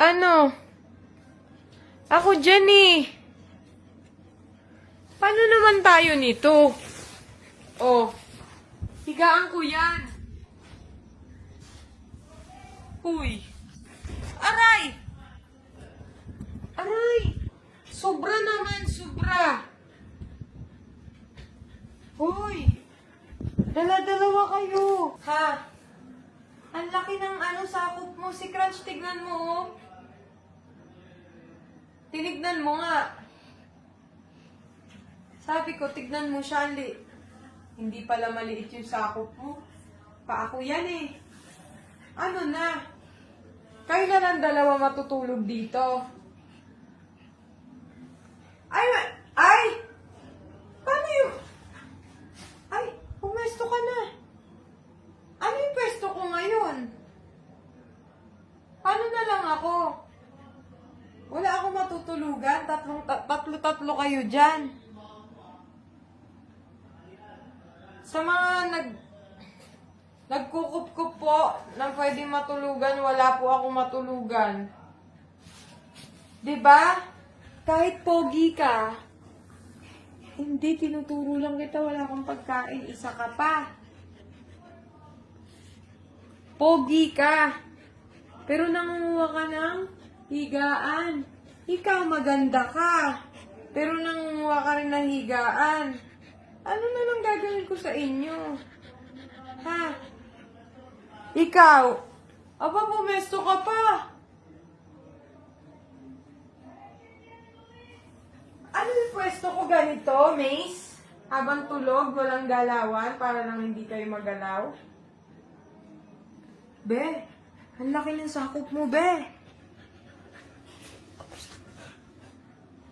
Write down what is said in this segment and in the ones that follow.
Ano? Ako dyan eh. Paano naman tayo nito? Oh. Higaan ko yan. Uy. Aray! Aray! Sobra naman, sobra. Hoy! Dala-dalawa kayo. Ha? Ang laki ng ano sakop mo. Si Crunch, tignan mo oh. Tinignan mo nga. Sabi ko, tignan mo siya. li- Hindi pala maliit yung sakop mo. Pa ako yan eh. Ano na? Kailan ang dalawa matutulog dito? Ay! Paano yung... Ay, pumesto ka na. Ano yung pwesto ko ngayon? Paano na lang ako? Wala matutulugan. Tatlong, tat- tatlo-tatlo kayo dyan. Sa mga nag... Nagkukup-kup po na pwedeng matulugan, wala po ako matulugan. ba? Kahit pogi ka, hindi tinuturo lang kita, wala akong pagkain, isa ka pa. Pogi ka. Pero nangunguha ka ng higaan. Ikaw maganda ka. Pero nangunguha ka rin ng higaan. Ano na lang gagawin ko sa inyo? Ha? Ikaw? Aba, pumesto ka pa. Ano yung pwesto ko ganito, Mace? Habang tulog, walang galawan para lang hindi kayo magalaw? Be, ang laki ng sakop mo, be.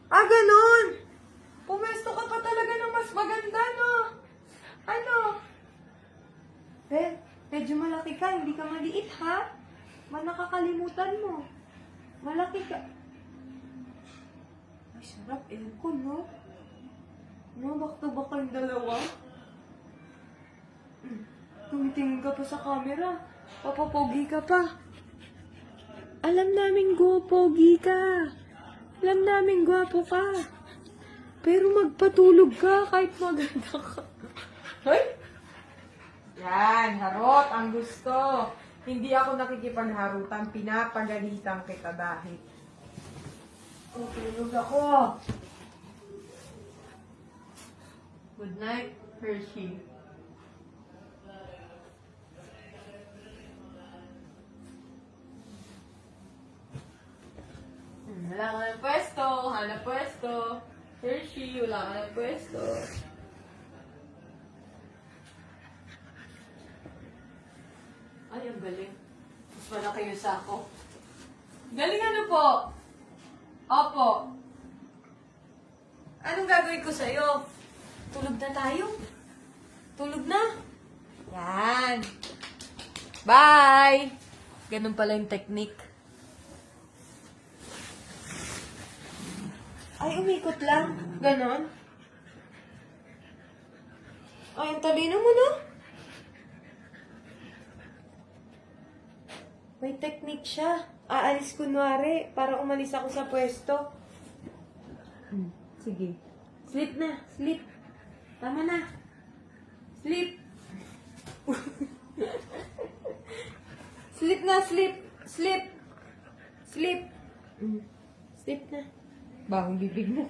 Ah, ganun. Pumesto ka pa talaga ng mas maganda, no? Ano? Be, medyo malaki ka, hindi ka maliit, ha? Man nakakalimutan mo. Malaki ka. Ay, sarap. Aircon, no? No, back-to-back kayong dalawa. Hmm. Tumitingin ka pa sa camera. Papapogi ka pa. Alam namin go, pogi ka. Alam namin gwapo ka. Pero magpatulog ka kahit maganda ka. Hoy! Yan, harot ang gusto. Hindi ako nakikipagharutan, pinapagalitan kita dahil. Tutulog ako. Good night, Hershey. Hmm, Wala ka ng pwesto, hanap pwesto. Hershey, wala ka ng pwesto. Ay, ang galing. Mas malaki yung sako. Galing ano po? Opo. Anong gagawin ko sa'yo? Tulog na tayo? Tulog na? Yan. Bye! Ganun pala yung technique. Ay, umikot lang. Ganon. Ay, ang talino mo, no? May technique siya. Aalis kunwari para umalis ako sa pwesto. Hmm, sige. Sleep na. Sleep. Tama na. Sleep. sleep na, sleep. Sleep. Sleep. Hmm. Sleep na. Bahong bibig mo.